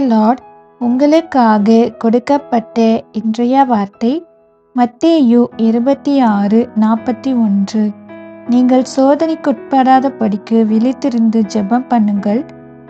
Lord உங்களுக்காக கொடுக்கப்பட்ட இன்றைய வார்த்தை மத்தேயு இருபத்தி ஆறு நாற்பத்தி ஒன்று. நீங்கள் சோதனைக்குட்படாத படிக்கு விழித்திருந்து ஜெபம் பண்ணுங்கள்.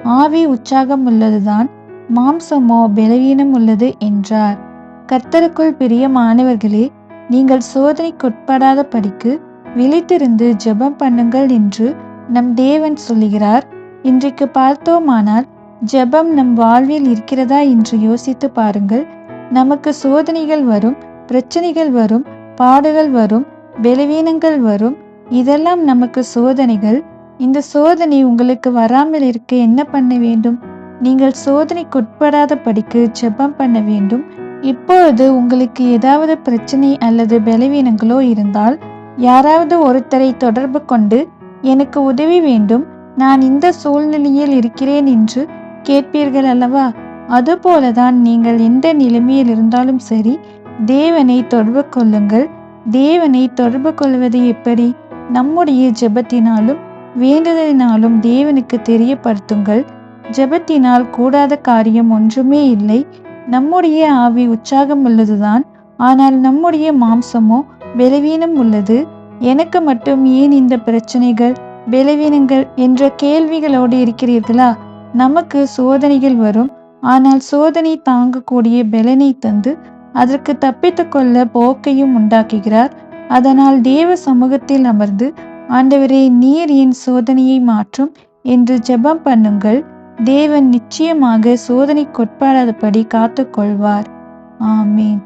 ஆவி உற்சாகம் உள்ளதுதான் மாம்சமோ பலவீனம் உள்ளது என்றார். கர்த்தருக்குள் பிரியமானவர்களே நீங்கள் சோதனைக்குட்படாத படிக்கு விழித்திருந்து ஜெபம் பண்ணுங்கள் என்று நம் தேவன் சொல்லுகிறார். இன்றைக்கு பார்த்தோமானால் ஜெபம் நம் வாழ்வில் இருக்கிறதா என்று யோசித்து பாருங்கள். நமக்கு சோதனைகள் வரும் பிரச்சனைகள் வரும் பாடுகள் வரும் பலவீனங்கள் வரும். இதெல்லாம் நமக்கு சோதனைகள். இந்த சோதனை உங்களுக்கு வராமல் இருக்க என்ன பண்ண வேண்டும்? நீங்கள் சோதனைக்குட்படாத படிக்கு ஜெபம் பண்ண வேண்டும். இப்பொழுது உங்களுக்கு ஏதாவது பிரச்சனை அல்லது பலவீனங்களோ இருந்தால் யாராவது ஒருத்தரை தொடர்பு கொண்டு எனக்கு உதவி வேண்டும் நான் இந்த சூழ்நிலையில் இருக்கிறேன் என்று கேட்பீர்கள் அல்லவா? அதுபோலதான் நீங்கள் எந்த நிலைமையில் இருந்தாலும் சரி தேவனை தொடர்பு கொள்ளுங்கள். தேவனை தொடர்பு கொள்வது எப்படி? நம்முடைய ஜெபத்தினாலும் வேண்டுதலினாலும் தேவனுக்கு தெரியப்படுத்துங்கள். ஜெபத்தினால் கூடாத காரியம் ஒன்றுமே இல்லை. நம்முடைய ஆவி உற்சாகம் உள்ளதுதான். ஆனால் நம்முடைய மாம்சமோ பலவீனம் உள்ளது. எனக்கு மட்டும் ஏன் இந்த பிரச்சனைகள்? பலவீனங்கள் என்ற கேள்விகளோடு இருக்கிறீர்களா? நமக்கு சோதனைகள் வரும். ஆனால் சோதனை தாங்கக்கூடிய பலனை தந்து அதற்கு தப்பித்து கொள்ள போக்கையும் உண்டாக்குகிறார். அதனால் தேவ சமூகத்தில் அமர்ந்து ஆண்டவரே நீர் என் சோதனையை மாற்றும் என்று ஜெபம் பண்ணுங்கள். தேவன் நிச்சயமாக சோதனைக்குட்படாதபடி காத்துக்கொள்வார். ஆமேன்.